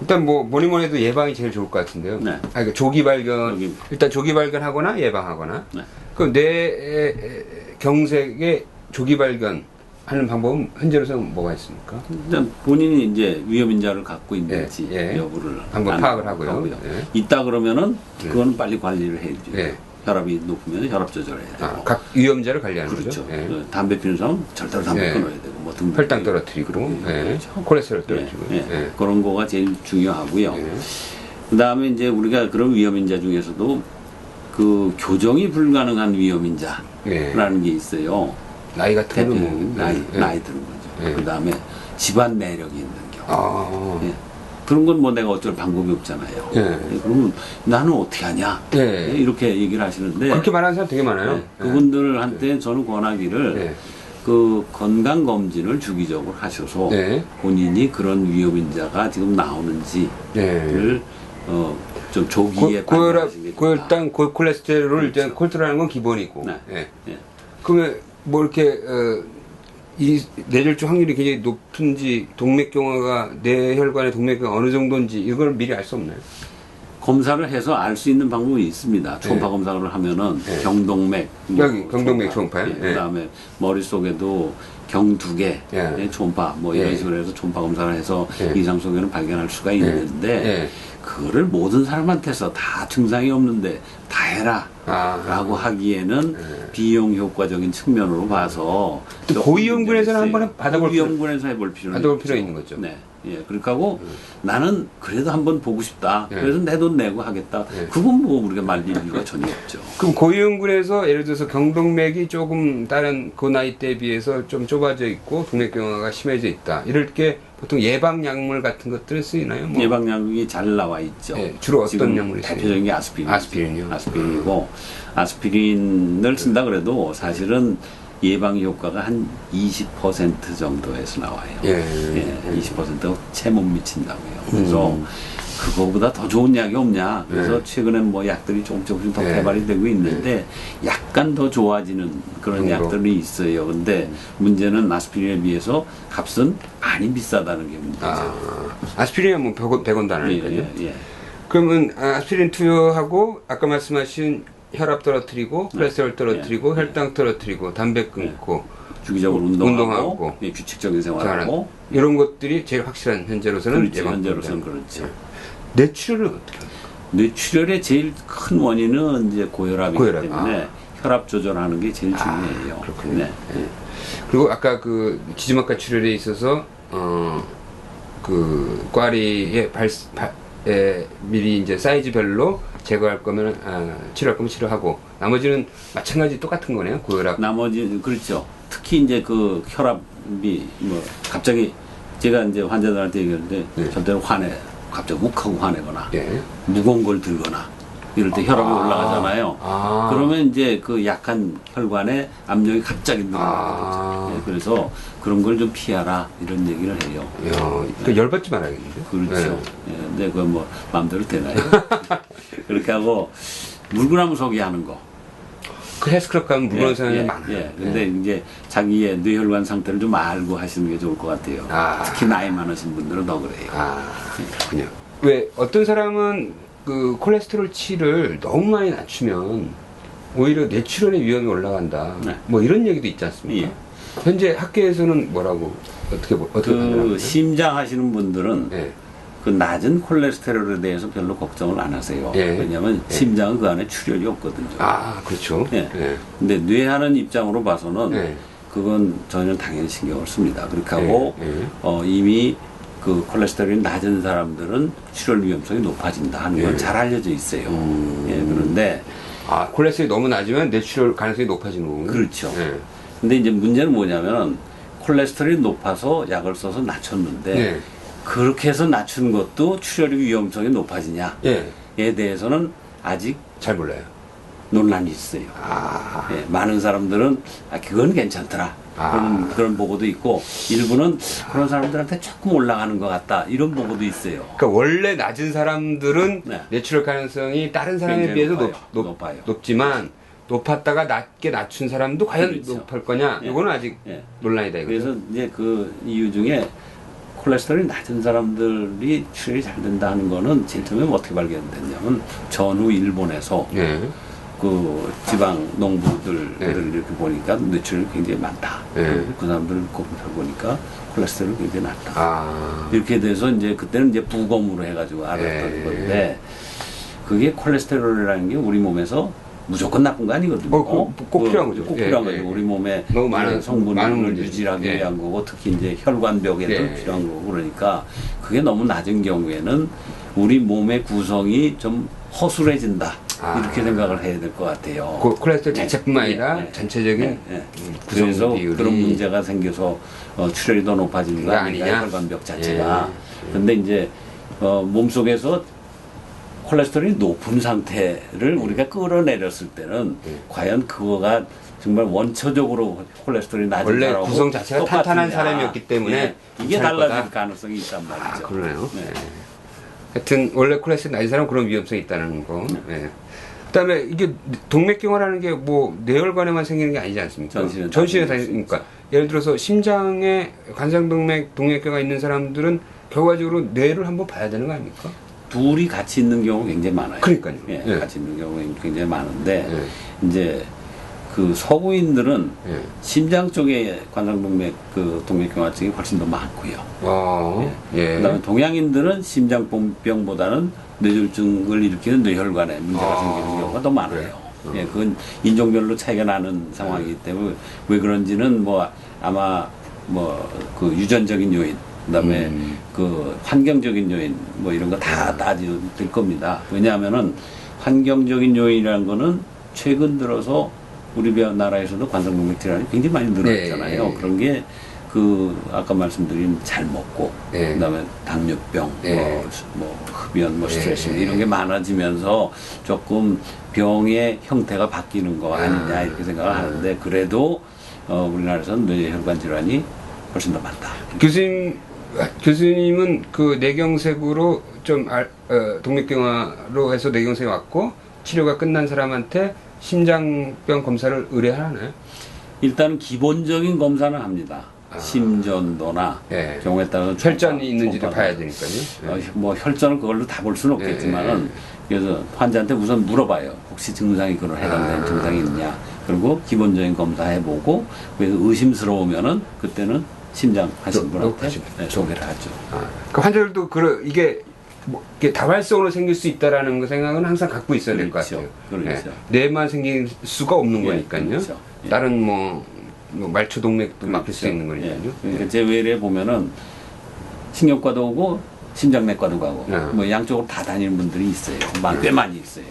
일단 뭐 뭐니 뭐니 해도 예방이 제일 좋을 것 같은데요. 네. 아, 그러니까 조기 발견 조기. 일단 조기 발견하거나 예방하거나. 네. 그럼 뇌 경색의 조기 발견 하는 방법은 현재로서는 뭐가 있습니까? 일단 본인이 이제 위험 인자를 갖고 있는지 예, 예. 여부를 아는 파악을 하고요. 예. 있다 그러면은 그거는 빨리 관리를 해야죠. 예. 혈압이 높으면 혈압 조절해야 되고. 아, 각 위험자를 관리하는 그렇죠. 거죠. 예. 그 담배 피우는 사람 은 절대로 담배 예. 끊어야 되고 뭐 등등. 혈당 떨어뜨리고, 예, 예. 그렇죠. 콜레스테롤 예, 떨어뜨리고. 예. 예. 그런 거가 제일 중요하고요. 예. 그다음에 이제 우리가 그런 위험인자 중에서도 그 교정이 불가능한 위험인자라는 예. 게 있어요. 나이 같은 대- 거는 뭐. 나이, 예. 나이 드는 거죠. 예. 그다음에 집안 내력이 있는 경우. 아. 예. 그런 건 뭐 내가 어쩔 방법이 없잖아요. 예. 그러면 나는 어떻게 하냐? 예. 이렇게 얘기를 하시는데 그렇게 말하는 사람 되게 많아요. 예. 그분들한테 저는 권하기를 예. 그 건강 검진을 주기적으로 하셔서 예. 본인이 그런 위험인자가 지금 나오는지를 예. 어, 좀 고, 조기에 고혈압. 고혈당, 고, 콜레스테롤을 그렇죠. 일단 컨트롤하는 건 기본이고. 네. 예. 예. 그러면 뭐 이렇게 어, 이 뇌졸중 확률이 굉장히 높은지 동맥경화가 뇌혈관의 동맥경화 어느 정도인지 이걸 미리 알 수 없나요? 검사를 해서 알 수 있는 방법이 있습니다. 초음파 예. 검사를 하면은 예. 경동맥, 여기 경동맥 초음파요? 예. 그다음에 머릿속에도 경두개, 예. 예, 초음파 뭐 이런 예. 식으로 해서 초음파 검사를 해서 예. 이상 속에는 발견할 수가 있는데 예. 그거를 모든 사람한테서 다 증상이 없는데 다 해라. 아. 라고 하기에는 비용 효과적인 측면으로 봐서 고위험군에서는 한번 있어요. 받아볼 고위험군에서 해볼 필요는 받아볼. 필요가 있는 거죠. 네. 예, 그러니까 하고 나는 그래도 한번 보고 싶다. 예. 그래서 내 돈 내고 하겠다. 예. 그건 뭐 우리가 말릴 이유가 전혀 없죠. 그럼 고위험군에서 예를 들어서 경동맥이 조금 다른 그 나이 대에 비해서 좀 좁아져 있고 동맥경화가 심해져 있다. 이럴 게 보통 예방 약물 같은 것들은 쓰이나요? 뭐. 예방 약이 잘 나와 있죠. 예, 주로 어떤 약물이? 대표적인 게 아스피린. 아스피린이요? 아스피린이고 아스피린을 쓴다 그래도 사실은 예방 효과가 한 20% 정도에서 나와요. 예. 20%가 채 못 미친다고요. 그래서 음. 그거보다 더 좋은 약이 없냐. 그래서 예. 최근에 뭐 약들이 조금 조금씩 더 예. 개발이 되고 있는데 약간 더 좋아지는 그런 정도. 약들이 있어요. 근데 문제는 아스피린에 비해서 값은 많이 비싸다는 게 문제죠. 아, 아스피린은 뭐 100원, 100원도 안 예. 예, 예. 그러면 아, 아스피린 투여하고 아까 말씀하신 혈압 떨어뜨리고 콜레스테롤 떨어뜨리고 네. 혈당 떨어뜨리고 담배 끊고 주기적으로 운- 운동하고, 운동하고. 예, 규칙적인 생활하고 이런 것들이 제일 확실한 현재로서는. 예방 현재로서는 그렇죠. 뇌출혈을 어떻게 합니까? 뇌출혈의 제일 큰 원인은 이제 고혈압이기 고혈압, 때문에 혈압 조절하는 게 제일 중요해요. 아, 그렇군요. 네. 예. 그리고 아까 그 지지막가 출혈에 있어서 어그 꽈리의 발, 발 에, 미리 이제 사이즈별로 제거할 거면 아, 치료할 거면 치료하고 나머지는 마찬가지 똑같은 거네요 고혈압 나머지 그렇죠. 특히 이제 그 혈압이 뭐 갑자기 제가 이제 환자들한테 얘기하는데 네. 절대로 화내 갑자기 욱하고 화내거나 예. 무거운 걸 들거나 이럴 때 혈압이 아. 올라가잖아요. 아. 그러면 이제 그 약한 혈관에 압력이 갑자기 아. 늘어나는 거죠. 예, 그래서 그런 걸 좀 피하라 이런 얘기를 해요. 야, 그 열받지 말아야겠는데. 그렇죠. 예, 근데 그건 뭐 마음대로 되나요? 그렇게 하고 물구나무 서기 하는 거. 그 헬스클럽 가면 무거운 예, 사람이 예, 많아요. 예. 근데 이제 자기의 뇌혈관 상태를 좀 알고 하시는 게 좋을 것 같아요. 아. 특히 나이 많으신 분들은 더 그래요. 아, 그렇군요. 왜 어떤 사람은 그 콜레스테롤 치를 너무 많이 낮추면 오히려 뇌출혈의 위험이 올라간다. 네. 뭐 이런 얘기도 있지 않습니까? 예. 현재 학계에서는 뭐라고 어떻게 보- 어떻게 그 판단합니까? 심장 하시는 분들은 예. 그 낮은 콜레스테롤에 대해서 별로 걱정을 안 하세요. 예. 왜냐하면 예. 심장은 그 안에 출혈이 없거든요. 아, 그렇죠. 예. 예. 근데 뇌하는 입장으로 봐서는 예. 그건 전혀 당연히 신경을 씁니다. 그렇게 하고. 어, 이미 그 콜레스테롤이 낮은 사람들은 출혈 위험성이 높아진다 하는 건 예. 잘 알려져 있어요. 음. 예, 그런데 아, 콜레스테롤이 너무 낮으면 뇌출혈 가능성이 높아지는 거군요. 그렇죠. 예. 근데 이제 문제는 뭐냐면 콜레스테롤이 높아서 약을 써서 낮췄는데 예. 그렇게 해서 낮춘 것도 출혈 위험성이 높아지냐에 예. 대해서는 아직 잘 몰라요. 논란이 있어요. 아. 예, 많은 사람들은 아, 그건 괜찮더라. 아. 그런, 그런 보고도 있고, 일부는 그런 사람들한테 조금 올라가는 것 같다. 이런 보고도 있어요. 그러니까 원래 낮은 사람들은 네. 뇌출혈 가능성이 다른 사람에 비해서 높아요. 높, 높아요. 높지만 높았다가 낮게 낮춘 사람도 과연 그렇죠. 높을 거냐? 예. 이거는 아직 예. 논란이다 이거죠. 그래서 이제 그 이유 중에 콜레스테롤이 낮은 사람들이 출혈이 잘 된다 하는 거는 제일 처음에 어떻게 발견됐냐면 전후 일본에서 예. 그 지방 농부들을 네. 이렇게 보니까 뇌출혈이 굉장히 많다. 네. 그 사람들 검사를 보니까 콜레스테롤이 굉장히 낮다. 아. 이렇게 돼서 이제 그때는 이제 부검으로 해가지고 알았던 네. 건데 그게 콜레스테롤이라는 게 우리 몸에서 무조건 나쁜 거 아니거든요. 어, 꼭- 꼭 그, 필요한 거죠. 꼭 예, 필요한 예, 거죠. 예. 우리 몸에 너무 많은- 성분을. 유지하기 예. 위한 거고 특히 이제 혈관벽에도 예. 필요한 거고 그러니까 그게 너무 낮은 경우에는 우리 몸의 구성이 좀 허술해진다. 아. 이렇게 생각을 해야 될 것 같아요. 그 콜레스테롤 예, 자체뿐만 예, 아니라 예. 전체적인 예, 예. 음, 구성 비율이 그런 문제가 생겨서 어, 출혈이 더 높아지는 거 아니냐 아니냐? 혈관벽 자체가 예. 근데 이제 어, 몸 속에서 콜레스테롤이 높은 상태를 우리가 끌어내렸을 때는 예. 과연 그거가 정말 원초적으로 콜레스테롤이 낮은 원래 사람하고 구성 자체가 똑같으냐. 탄탄한 사람이었기 때문에 예. 이게 달라질 거다. 가능성이 있단 아, 말이죠. 그러네요. 네. 예. 하여튼 원래 콜레스테롤 낮은 사람은 그런 위험성이 있다는 거. 예. 그다음에 이게 동맥경화라는 게 뭐 뇌혈관에만 생기는 게 아니지 않습니까? 전신에 전신에 다다 있으니까 예를 들어서 심장에 관상동맥 동맥경화 있는 사람들은 결과적으로 뇌를 한번 봐야 되는 거 아닙니까? 둘이 같이 있는 경우 굉장히 많아요. 그러니까요. 예, 예. 같이 있는 경우 굉장히 많은데 예. 이제 그 서구인들은 예. 심장 쪽에 관상동맥 그 동맥경화증이 훨씬 더 많고요. 어, 예. 그다음에 동양인들은 심장병보다는 뇌졸중을 일으키는 뇌혈관에 문제가 아, 생기는 경우가 더 많아요. 어. 예, 그건 인종별로 차이가 나는 상황이기 때문에 왜 그런지는 뭐 아마 뭐 그 유전적인 요인, 그다음에 음. 그 환경적인 요인 뭐 이런 거 다 따질 겁니다. 왜냐하면은 환경적인 요인이라는 거는 최근 들어서 우리 나라에서도 관상동맥 질환이 굉장히 많이 늘어났잖아요. 네. 그런 게 그 아까 말씀드린 잘 먹고 네. 그다음에 당뇨병, 네. 뭐, 스- 뭐 흡연, 뭐 네. 스트레스 이런 게 많아지면서 조금 병의 형태가 바뀌는 거 아니냐 아. 이렇게 생각을 하는데 그래도 어, 우리나라에서는 뇌혈관 질환이 훨씬 더 많다. 교수님 교수님은 그 뇌경색으로 좀 알, 어, 동맥경화로 해서 뇌경색이 왔고 치료가 끝난 사람한테 심장병 검사를 의뢰하나요? 일단 기본적인 검사는 합니다. 아. 심전도나 예. 경우에 따라서 혈전이 초음파 봐야. 되니까요. 어, 예. 뭐 혈전을 그걸로 다 볼 수는 없겠지만은 예. 그래서 환자한테 우선 물어봐요. 혹시 증상이 그런 해당되는 아. 증상이 있냐. 그리고 기본적인 검사해보고 그래서 의심스러우면은 그때는 심장 하신 또- 분한테 또 하시죠. 네, 소개를 하죠. 아, 그 환자들도 그 이게 뭐 이게 다발성으로 생길 수 있다라는 그 생각은 항상 갖고 있어야 될것 그렇죠. 같아요. 그렇죠. 예. 뇌만 생길 수가 없는 예, 거니까요. 그렇죠. 예. 다른 뭐, 뭐 말초 동맥도 막힐 수 그렇죠. 있는 거니까요. 예. 그러니까 제 외래 보면은 신경과도 오고 심장내과도 가고 네. 뭐 양쪽으로 다 다니는 분들이 있어요. 많- 꽤 많이 있어요.